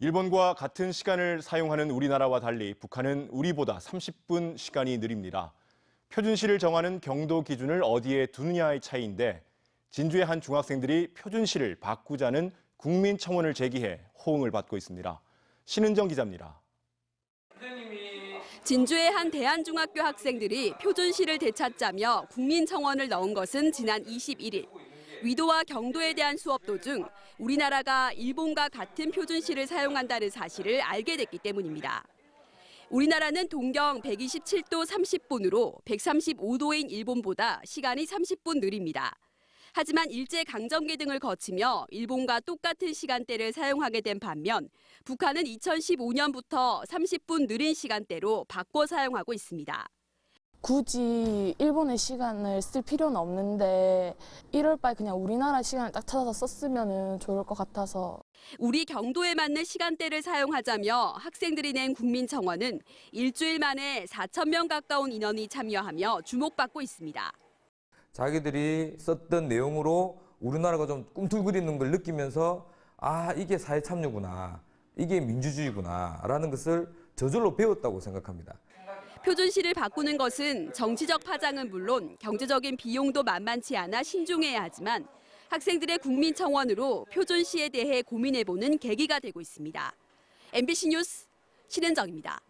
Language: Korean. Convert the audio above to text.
일본과 같은 시간을 사용하는 우리나라와 달리 북한은 우리보다 30분 시간이 느립니다. 표준시를 정하는 경도 기준을 어디에 두느냐의 차이인데 진주의 한 중학생들이 표준시를 바꾸자는 국민청원을 제기해 호응을 받고 있습니다. 신은정 기자입니다. 진주의 한 대한중학교 학생들이 표준시를 되찾자며 국민청원을 넣은 것은 지난 21일. 위도와 경도에 대한 수업 도중 우리나라가 일본과 같은 표준시를 사용한다는 사실을 알게 됐기 때문입니다. 우리나라는 동경 127도 30분으로 135도인 일본보다 시간이 30분 느립니다. 하지만 일제 강점기 등을 거치며 일본과 똑같은 시간대를 사용하게 된 반면 북한은 2015년부터 30분 느린 시간대로 바꿔 사용하고 있습니다. 굳이 일본의 시간을 쓸 필요는 없는데 이럴 바에 그냥 우리나라 시간을 딱 찾아서 썼으면 좋을 것 같아서 우리 경도에 맞는 시간대를 사용하자며 학생들이 낸 국민청원은 일주일 만에 4천 명 가까운 인원이 참여하며 주목받고 있습니다. 자기들이 썼던 내용으로 우리나라가 좀 꿈틀거리는 걸 느끼면서 아 이게 사회 참여구나 이게 민주주의구나라는 것을 저절로 배웠다고 생각합니다. 표준 시를 바꾸는 것은 정치적 파장은 물론 경제적인 비용도 만만치 않아 신중해야 하지만 학생들의 국민 청원으로 표준 시에 대해 고민해보는 계기가 되고 있습니다. MBC 뉴스 신은정입니다.